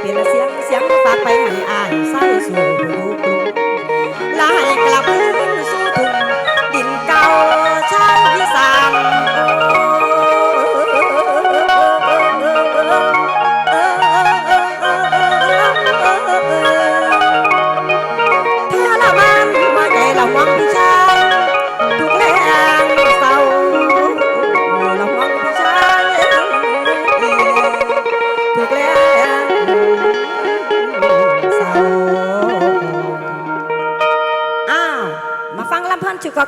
เป็นเสียงเสียงฝากไปให้อ่านใส่สู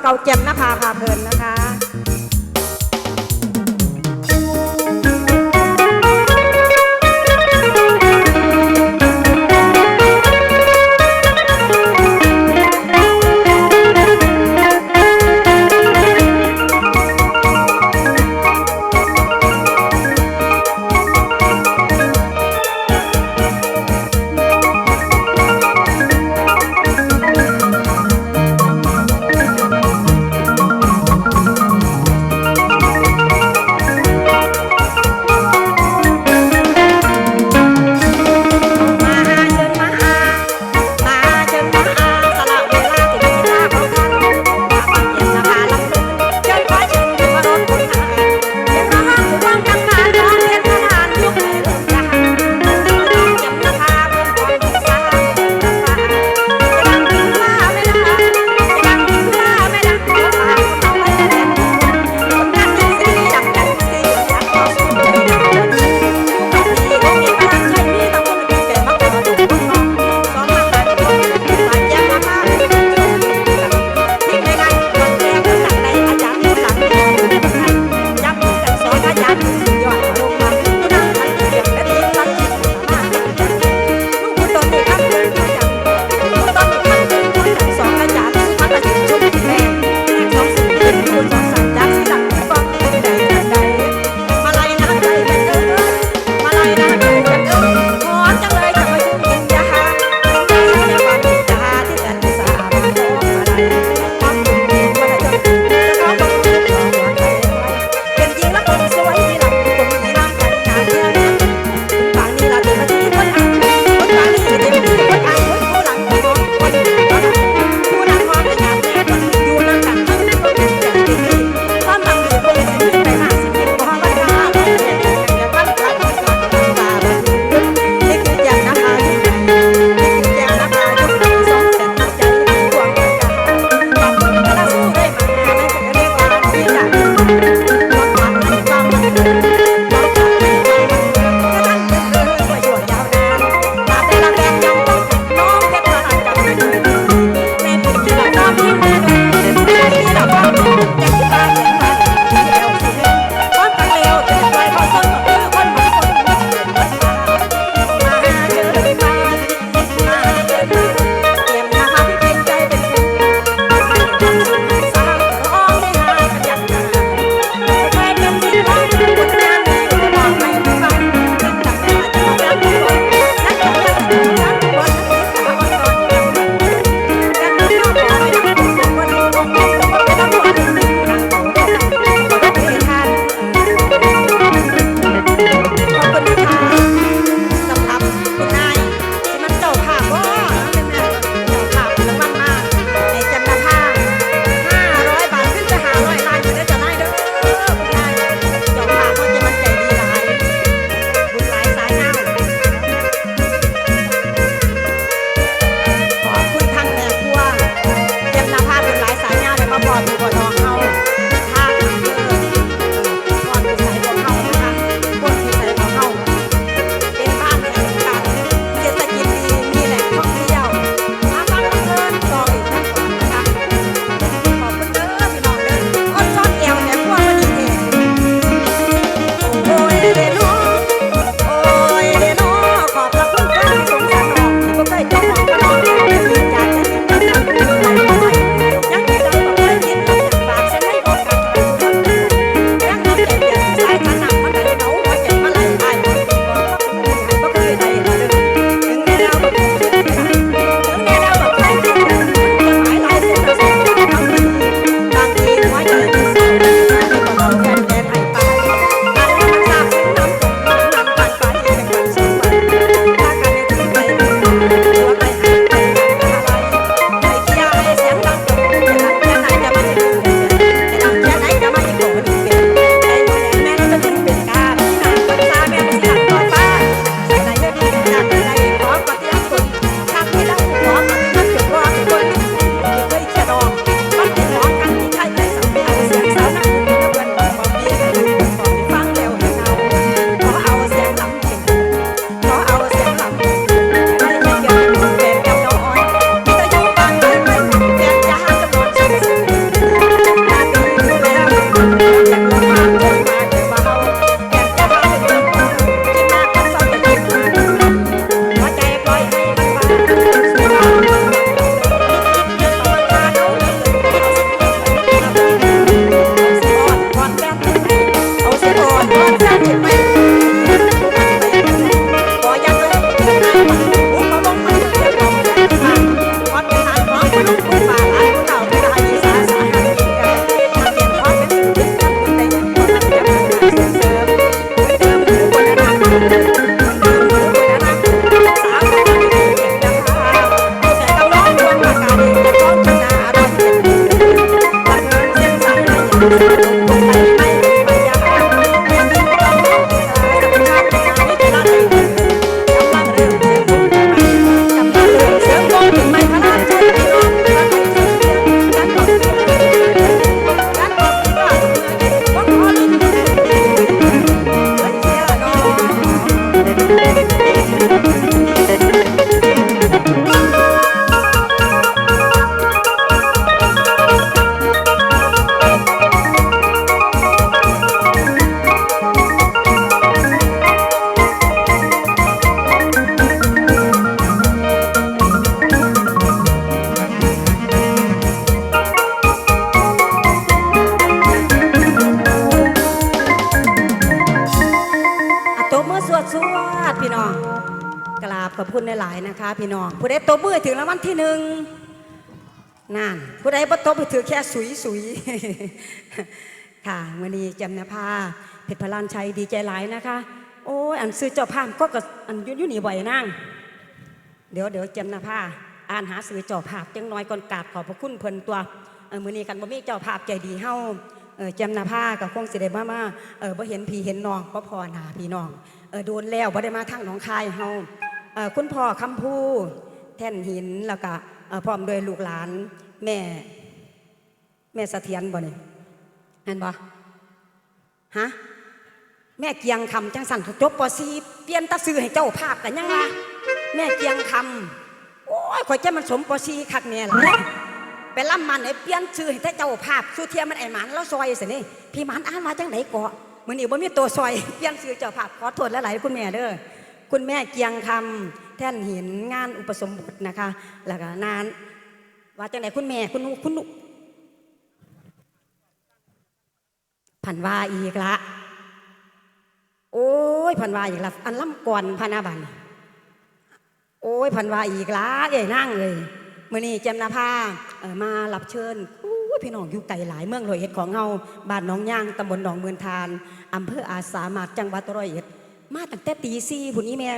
เกาเจมหน้าพาพาเพลิน นะคะ พี่น้องผู้ใดตบมือถึงรางวัลที่หนึ่งนั่นผู้ใดบ่ตบมือถือแค่สุยสุยค่ะวันนี้จำนภาเพชรพลานชัยดีใจหลายนะคะ โอ้ยอันซื้อเจ้าภาพก็กับอันยุ่อยุ่นี่บ่อยนั่งเดี๋ยวเดี๋ยวจำนะผ้าอ่านหาสื่อเจ้าภาพจังน้อยก่อนกราบขอบพระคุณเพิ่นตัวเออมือนี้กันบ่มีเจ้าภาพใจดีเฮาเออจำนะผ้ากับคงสิได้มามาเออบ่เห็นพี่เห็นน้องบ่พอหนาพี่น้องเออโดนแล้วบ่ได้มาทางหนองคายเฮา คุณพ่อคำพูแท่นหินแล้วก็พร้อมด้วยลูกหลานแม่ แม่เสถียรบ่เนี่ยเห็นบ่ฮะแม่เกียงคำจังสันจบปสีเปลี่ยนตาซื้อให้เจ้าภาพกันยังไงแม่เกียงคำโอ้ยข่อยจะมันสมปสีคักเนี่ยล่ะไปล่ำมันให้เปลี่ยนชื่อให้แต่เจ้าภาพสุเทียมันไอ้หมันแล้วซอยสินี่พี่หมันอ่านมาจังไหนเกาะมือนี้บ่มีตัวซอยเปลี่ยนชื่อเจ้าภาพขอโทษหลายๆคุณแม่เด้อ คุณแม่เกียงคำแท่นหินงานอุปสมบทนะคะ แล้วก็นาน ว่าจังไหนคุณแม่คุณคุณผันว่าอีกละโอ้ยพันว่าอีกละอันล่ำก่อนพานาบันโอ้ยพันว่าอีกละเอ้ยนั่งเลยมื่อนี้เจมนาภาเออมารับเชิญพี่น้องอยู่ไกลหลายเมืองร้อยเอ็ดของเฮาบ้านหน้องย่างตำบลหนองเมืองทานอำเภออาสามารจังหวัดร้อยเอ็ด มาตั้งแต่ตีสี่ผุนนี้แม่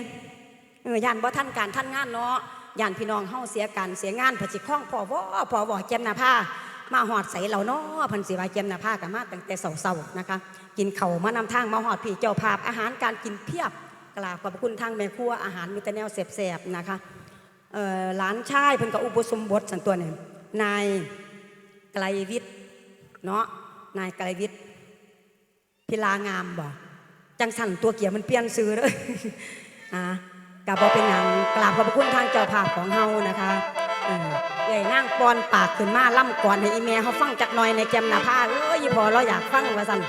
เออยานบ่ท่านการท่านงานเนาะยานพี่น้องเฮาเสียการเสียงานผจิคล้องพอวอพอวอเจมนาภามาหอดใส่เราเนาะพันสิวาเจมนาภากับมาตั้งแต่เสาๆนะคะ กินเข่ามานำทางมาหอดพี่เจ้าภาพอาหารการกินเพียบกราบขอบพระคุณทางแม่ครัวอาหารมีแต่แนวแสบๆนะคะเอ่อหลานชายเพิ่นกับอุปสมบทสันตัวเนี่ยนายไกลวิทย์เนาะนายไกลวิทย์พิลางามบ่ จังสั่นตัวเกียร์มันเปลี่ยนซื้อเลยอะกับบอเป็นอย่างกราบขอบพระคุณทางเจ้าภาพของเฮานะคะเอ่ยนั่งปอนปากขึ้นมาล่ำก่อนให้อีเมียเขาฟังจักหน่อยในแกมหนาผ้าเอ้ยพอเราอยากฟังว่าสั่น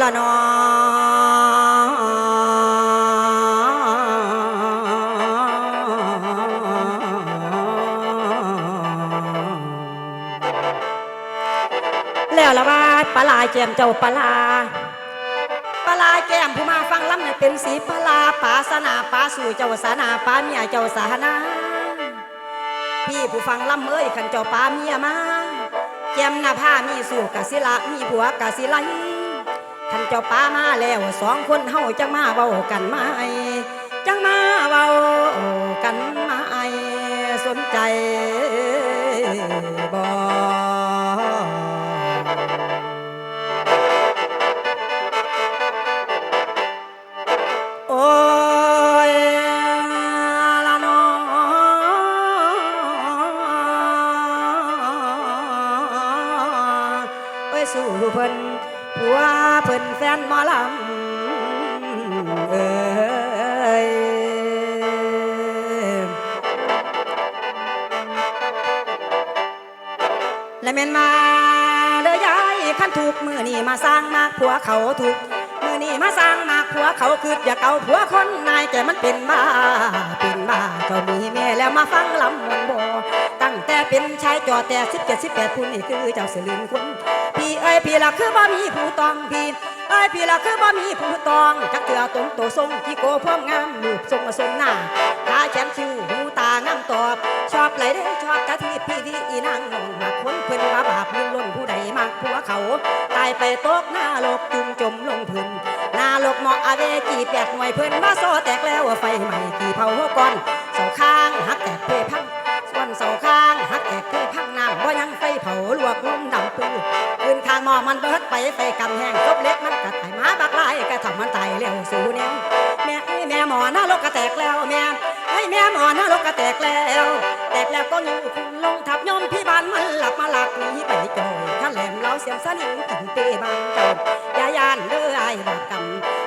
ละนอแล้วละว่าปลาลาแจมเจ้าปลาปลาแก้มผู้มาฟังลำเนี่ยเป็นสีปลาปาสนาปาสู่เจ้าสานาปาเมียเจ้าสานาพี่ผู้ฟังลำเอ้ยขันเจ้าปาเมียมาแก้มหน้าผ้ามีสู่กะสิละมีผัวกะสิไล ท่านเจ้าปามาแล้วสองคนเฮาจังมาเว้ากันมาไอจังมาเว้ากันมาไอสนใจบ่ และแม่นมาเด้อยายขั้นถูกมือนี่มาสร้างมากผัวเขาถูกมือนี่มาสร้างมากผัวเขาคืออยาเกเอาผัวคนนายแต่มันเป็นบ้าเป็นบ้าเจ้ามีแม่แล้วมาฟังลำมวนบ่ตั้งแต่เป็นชายจอแต่สิบเจ็ดสิบแปดผู้นี่คือเจ้าเสลืมคนพี่เอ้ยพี่ละคือบ่มีผู้ต้องพี่เอ้ยพี่ละคือบ่มีผู้ตองจักเถื่อตนโตทรงที่โกพร้อมงามรูปทรงมาทรงหน้าตาแฉมคิ้วางามตอบ ชอบไหลได้ชอบกะทิพี่ที่อีนางนองมาคนเพิ่นว่าบาปเงินล้นผู้ใดมากผัวเขา ตายไปตกหน้าโลกจุ่มจมลงพื้นหน้าโลกเหมาะอาเวจีแปดหน่วยเพิ่นมาโซแตกแล้วไฟใหม่กี่เผาหัวก้อนเสาข้ มันเบิดไปไฟกำแหงซบเล็กมันกระตายหมาบักลายกระทำมันตายแล้วสู่แนวแม่แม่หมอหน้าลกกระแตกแล้วแม่ไอ้แม่หมอหน้าลกกระแตกแล้ว แตกแล้วก็อยู่คุณลงทับย่อมพี่บ้านมันหลับมาหลักนีไปจอยข้าแหลมเราเสียมสนิงกินเปบางจ้าอย่ายานเด้อไอ้ายบาปกรรม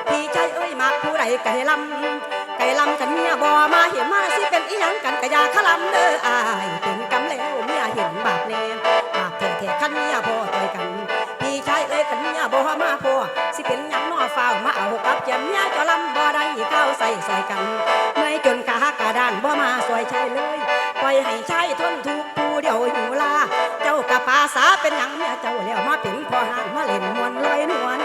พี่ชายเอ้ยมักผู้ใดไก่ลำไก่ลำกันเมียบ่มาเห็นมาสิเป็นอีหยังกันกะยาขะลำเด้ออายเป็นกำแล้วเมียเห็นบาปแน่บาปแท้ๆขันเมียพ่อต่อยกัน บ่มาพอสิเป็นหยังนอฟ้าวมาเอากับเจียมเมียเจอลำบ่ได้ก้าวใส่ซอยกันเมื่อจนกะหักกะด้านบ่มาซอยชายเลยปล่อยให้ชายทนทุกข์ผู้เดียวอยู่ลาเจ้ากะปาสาเป็นหยังเมียเจ้าแล้วมาเป็นพ่อหางมาเล่นมวนลอยนวล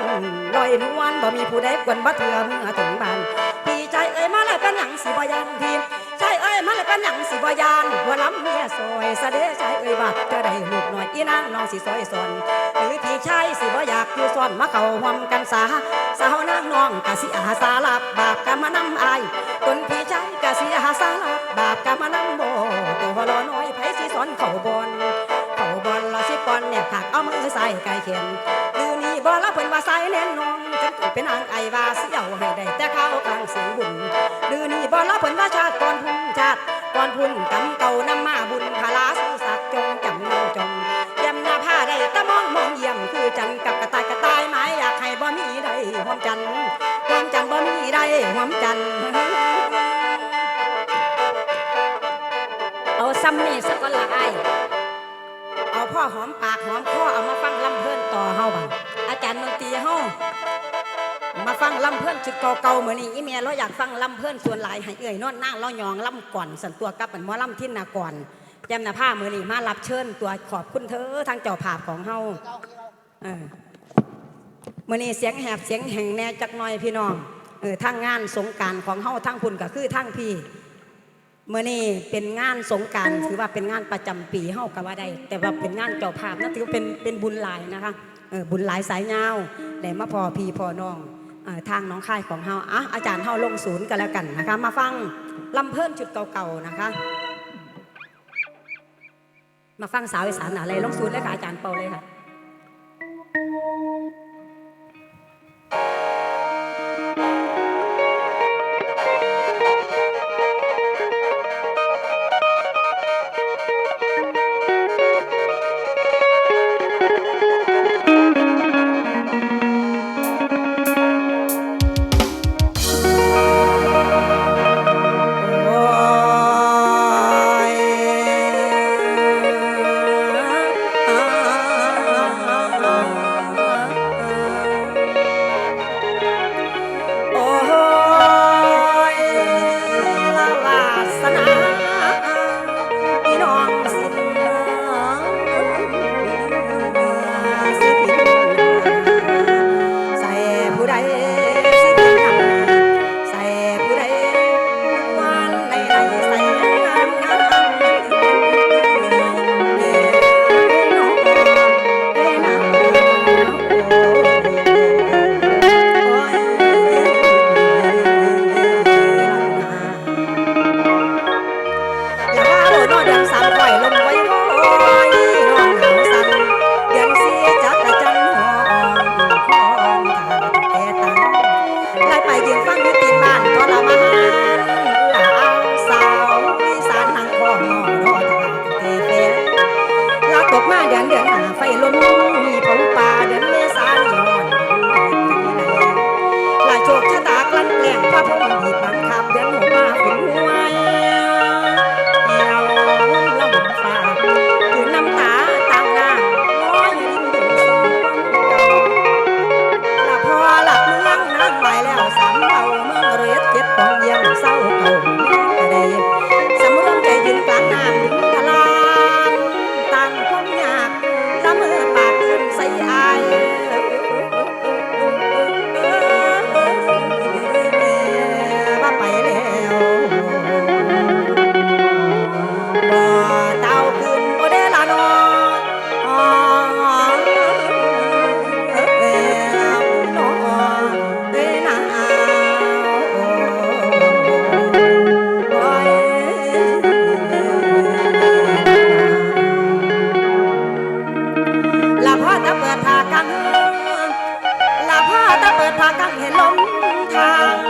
ลอยนวลบ่มีผู้ใดกวนบ่เถื่อเมื่อถึงบ้านพี่ใจเอ้ยมาเลยเป็นหยังสิบ่ยันทีใจเอ้ยมาเลยเป็นหยังสิบ่ยานหัวล้ำเมียซอยสะเดใจเอ้ยบัดเธอได้ลูกหน่อยอีนางน้องสิซอยสอนหรือ ชายสิบ่อยากอยู่ซ่อนมาเข้าห่วมกันสาสาวนางน้องกะสิอาสาลับบาปกะมานำอายตนพี่ชายกะสิอาสาลับบาปกะมานำโบตัวรอน้อยไผสิสอนเข้าบอนเขาบอลละสิบอลเนี่ยขากเอามือใส่ไก่เข็มดือนี่บอละเพิ่นว่าใส่แน่นอนจังเป็นนางไอว่าเสียวให้ได้แต่ข้าวกลางเสียงบุญดือนี่บอละเพิ่นว่าชาติก่อนพุ่นชาติก่อนพุ่นกำเก่านำมาบุญพลาส ได้หอมจันหอมจันบ่มีได้หอมจันเอาซ้ำนี่สักคนละไอเอาพ่อหอมปากหอมคอเอามาฟังลำเพื่อนต่อเฮาบังอาจารย์ดนตรีเฮามาฟังลำเพื่อนจุดเก่าๆเหมือนนี้อีเมียเราอยากฟังลำเพื่อนส่วนหลายให้เอ่ยนอนนั่งเราหยองลำก่อนสันตัวกับเหมือนมอลำทิ้นนาก่อนแจมนาผ้าเหมือนี้มารับเชิญตัวขอบคุณเธอทางเจ้าภาพของเฮาเออ มือนี้เสียงแหบเสียงแห่งแน่จักหน่อยพี่น้องเออทางงานสงกรารของเฮาทางพุ่นก็คือทางพี่เมื่อนี้เป็นงานสงกรารถือว่าเป็นงานประจำปีเฮาก็ว่าได้แต่ว่าเป็นงานเจ้าภาพนะถือว่าเป็นเป็นบุญหลายนะคะเออบุญหลายสายยาวได้มาพอพี่พอน้องเอ่อทางน้องค่ายของเฮาอะอาจารย์เฮาลงศูนย์กันแล้วกันนะคะ มาฟังลำเพิ่นจุดเก่าๆนะคะ มาฟังสาวอีสานอะไรลงศูนย์เลยค่ะอาจารย์เปาเลยค่ะ time.